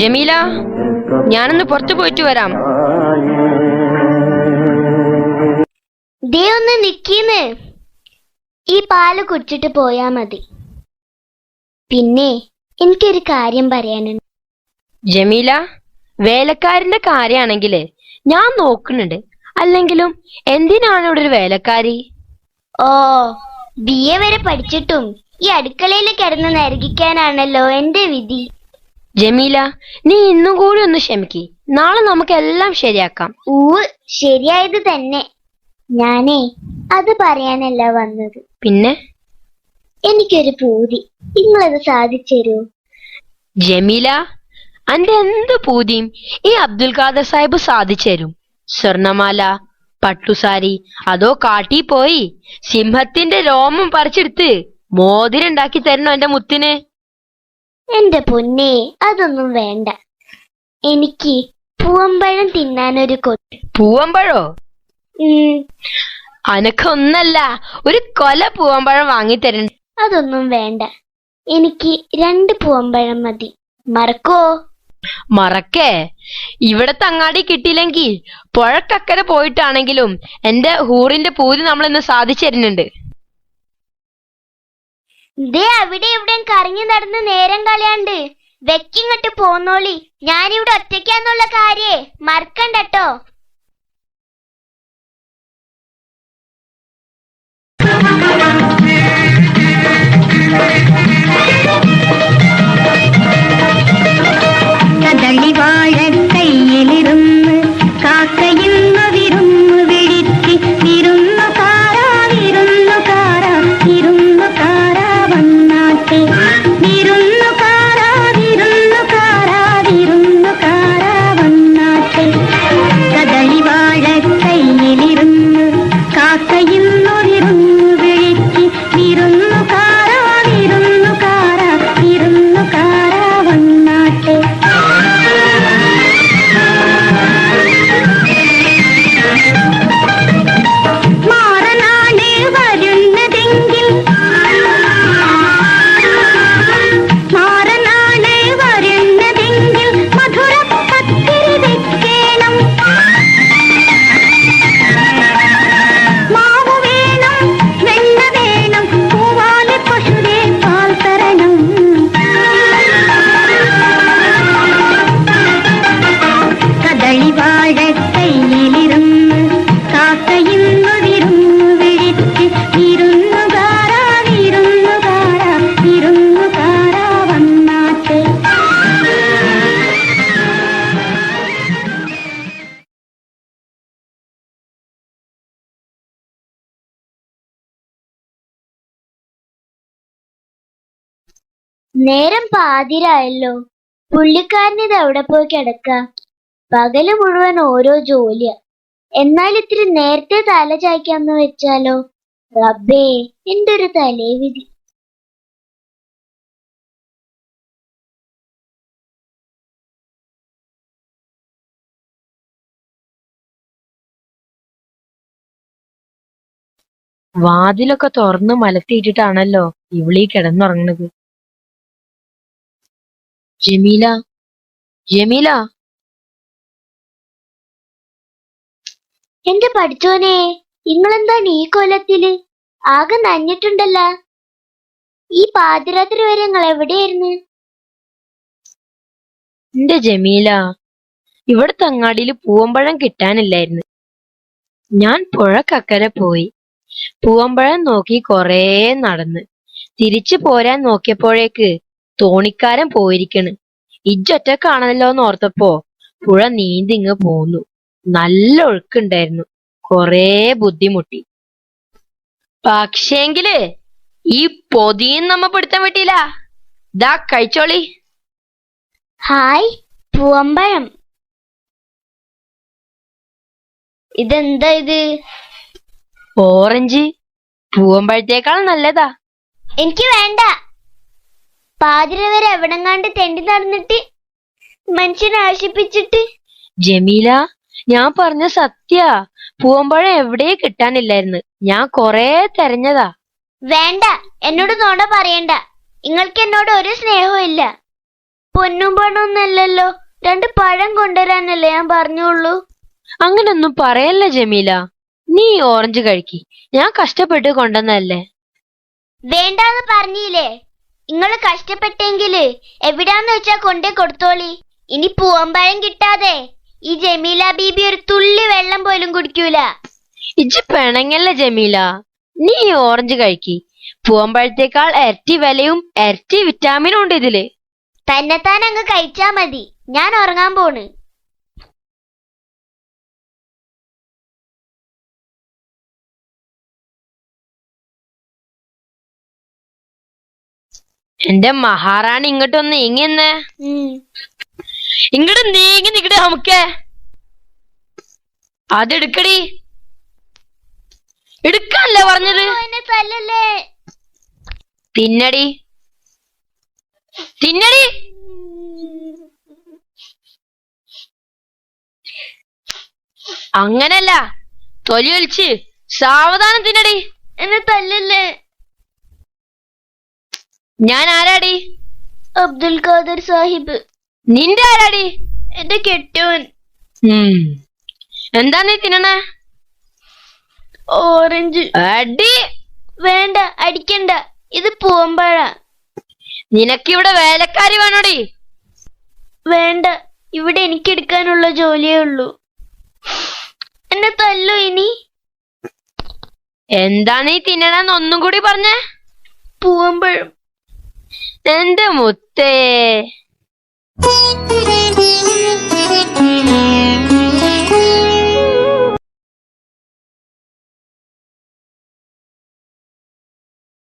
ജമീല ഞാനൊന്ന് പുറത്തു പോയിട്ട് വരാം. ദേ ഒന്ന് നിക്കീന്ന്. ഈ പാൽ കുടിച്ചിട്ട് പോയാ മതി. പിന്നെ എനിക്കൊരു കാര്യം പറയാനുണ്ട്. ജമീല വേലക്കാരന്റെ കാര്യാണെങ്കിൽ ഞാൻ നോക്കുന്നുണ്ട്. അല്ലെങ്കിലും എന്തിനാണ് ഇവിടെ ഒരു വേലക്കാരി? ഓ ബി എ വരെ പഠിച്ചിട്ടും ഈ അടുക്കളയിൽ കിടന്ന് നരകിക്കാനാണല്ലോ എന്റെ വിധി. ജമീല നീ ഇന്നും കൂടി ഒന്ന് ക്ഷമിക്ക്. നാളെ നമുക്ക് എല്ലാം ശരിയാക്കാം. ഊ ശരിയായത് തന്നെ. ഞാനേ അത് പറയാനല്ല വന്നത്. പിന്നെ? എനിക്കൊരു പൂതി. നിങ്ങളത് സാധിച്ചു ജമീല അന്റെ എന്ത് പൂതിയും ഈ അബ്ദുൽ ഖാദർ സാഹിബ് സാധിച്ചു തരും സ്വർണമാല പട്ടുസാരി അതോ കാട്ടി പോയി സിംഹത്തിന്റെ രോമം പറിച്ചെടുത്ത് മോതിരം ഉണ്ടാക്കി തരണോ എന്റെ മുത്തിന്? എന്റെ പൊന്നെ അതൊന്നും വേണ്ട. എനിക്ക് പൂവമ്പഴം തിന്നാനൊരു കൊട്ട് പൂവമ്പഴോ അനക്കൊന്നല്ല ഒരു കൊല പൂവമ്പഴം വാങ്ങിത്തരണ്ട. അതൊന്നും വേണ്ട. എനിക്ക് രണ്ട് പൂവമ്പഴം മതി. മറക്കോ? മറക്കേ. ഇവിടെ തങ്ങാടി കിട്ടിയില്ലെങ്കിൽ പുഴക്കക്കരെ പോയിട്ടാണെങ്കിലും എന്റെ ഹൂറിന്റെ പൂതി നമ്മൾ ഇന്ന് സാധിച്ചു തരുന്നുണ്ട്. ദേ അവിടെ ഇവിടെ കറങ്ങി നടന്ന് നേരം കളയാണ്ട്. വെക്കിങ്ങട്ട് പോന്നോളി. ഞാനിവിടെ ഒറ്റയ്ക്കാന്നുള്ള കാര്യേ. മറക്കണ്ടട്ടോ നേരം പാതിരായല്ലോ. പുള്ളിക്കാരനിത് എവിടെ പോയി കിടക്ക? പകൽ മുഴുവൻ ഓരോ ജോലിയ. എന്നാൽ ഇത്തിരി നേരത്തെ തല ചായ്ക്കാന്ന് വെച്ചാലോ? റബ്ബേ എന്റെ ഒരു തലേവിധി. വാതിലൊക്കെ തുറന്ന് മലത്തിയിട്ടിട്ടാണല്ലോ ഇവിളീ കിടന്നുറങ്ങുന്നത് ജമീല ജമീല. എന്റെ പഠിച്ചോനെ നിങ്ങളെന്താണ് ഈ കൊല്ലത്തിൽ? ആകെ നഞ്ഞിട്ടുണ്ടല്ല. ഈ പാതിരാത്രി വരെ നിങ്ങൾ എവിടെയായിരുന്നു? എന്റെ ജമീല ഇവിടുത്തെ അങ്ങാടിയിൽ പൂവമ്പഴം കിട്ടാനില്ലായിരുന്നു. ഞാൻ പുഴക്കക്കരെ പോയി. പൂവമ്പഴം നോക്കി കൊറേ നടന്ന്. തിരിച്ചു പോരാൻ നോക്കിയപ്പോഴേക്ക് തോണിക്കാരൻ പോയിരിക്കണ്. ഇജ്ജൊറ്റക്കാണല്ലോ എന്ന് ഓർത്തപ്പോ പുഴ നീന്തിങ്ങ് പോന്നു. നല്ല ഒഴുക്കുണ്ടായിരുന്നു. കൊറേ ബുദ്ധിമുട്ടി. പക്ഷേങ്കിൽ ഈ പൊതിയും നമ്മ പിടുത്തം വിട്ടില്ല ദാ കഴിച്ചോളി. ഹായ് പൂവമ്പഴം. ഇതെന്താ ഇത്? ഓറഞ്ച്. പൂവമ്പഴത്തേക്കാൾ നല്ലതാ. എനിക്ക് വേണ്ട. പാതിര വരെ എവിടെങ്ങാണ്ട് തെണ്ടി നടന്നിട്ട് മനുഷ്യനെ ആശിപ്പിച്ചിട്ട് ജമീല ഞാൻ പറഞ്ഞ സത്യ. പൂവമ്പഴം എവിടെ കിട്ടാനില്ലായിരുന്നു. ഞാൻ കൊറേ തെരഞ്ഞതാ. വേണ്ട എന്നോട് നോട പറയണ്ട. നിങ്ങൾക്ക് എന്നോട് ഒരു സ്നേഹവും ഇല്ല. പൊന്നും പണമൊന്നല്ലല്ലോ രണ്ട് പഴം കൊണ്ടുവരാനല്ലേ ഞാൻ പറഞ്ഞുള്ളൂ. അങ്ങനൊന്നും പറയല്ല ജമീല. നീ ഓറഞ്ച് കഴിക്കി. ഞാൻ കഷ്ടപ്പെട്ട് കൊണ്ടുവന്നല്ലേ വേണ്ടാന്ന് പറഞ്ഞില്ലേ? നിങ്ങൾ കഷ്ടപ്പെട്ടെങ്കിൽ എവിടാന്ന് വെച്ചാ കൊണ്ടേ കൊടുത്തോളി. ഇനി പൂവമ്പഴം കിട്ടാതെ ഈ ജമീല ബീബി ഒരു തുള്ളി വെള്ളം പോലും കുടിക്കൂല. ഇജ്ജ് പെണങ്ങല്ല ജമീല. നീ ഓറഞ്ച് കഴിക്കി. പൂവമ്പഴത്തേക്കാൾ ഇരട്ടി വിലയും ഇരട്ടി വിറ്റാമിനും ഉണ്ട് ഇതിൽ. തന്നെത്താൻ അങ്ങ് കഴിച്ചാ മതി. ഞാൻ ഉറങ്ങാൻ പോണ്. എന്റെ മഹാറാണി ഇങ്ങോട്ടൊന്ന് വന്ന് ഉം. ഇങ്ങോട്ട് നീങ്ങി നിക്കടെ നമുക്കേ. അതെടുക്കടി എടുക്കാനല്ലേ പറഞ്ഞത്? തിന്നടി. തിന്നടി. അങ്ങനല്ല. തൊലി ഒലിച്ച് സാവധാനം തിന്നടി. എന്നെ തല്ലല്ലേ? ഞാൻ ആരാടി അബ്ദുൽ ഖാദർ സാഹിബ്. നിന്റെ ആരാടി? എന്റെ കെട്ടവൻ. എന്താ നീ തിന്നണേ? ഓറഞ്ച്. അടി. വേണ്ട അടിക്കണ്ട. ഇത് പൂവമ്പഴ നിനക്കിവിടെ വേലക്കാരി വേണോടി? വേണ്ട ഇവിടെ എനിക്ക് എടുക്കാനുള്ള ജോലിയേ ഉള്ളൂ. എന്നെ തല്ലു ഇനി. എന്താണ് നീ തിന്നണെന്ന് ഒന്നും കൂടി പറഞ്ഞേ? പൂവമ്പഴം എന്റെ മുത്തേ.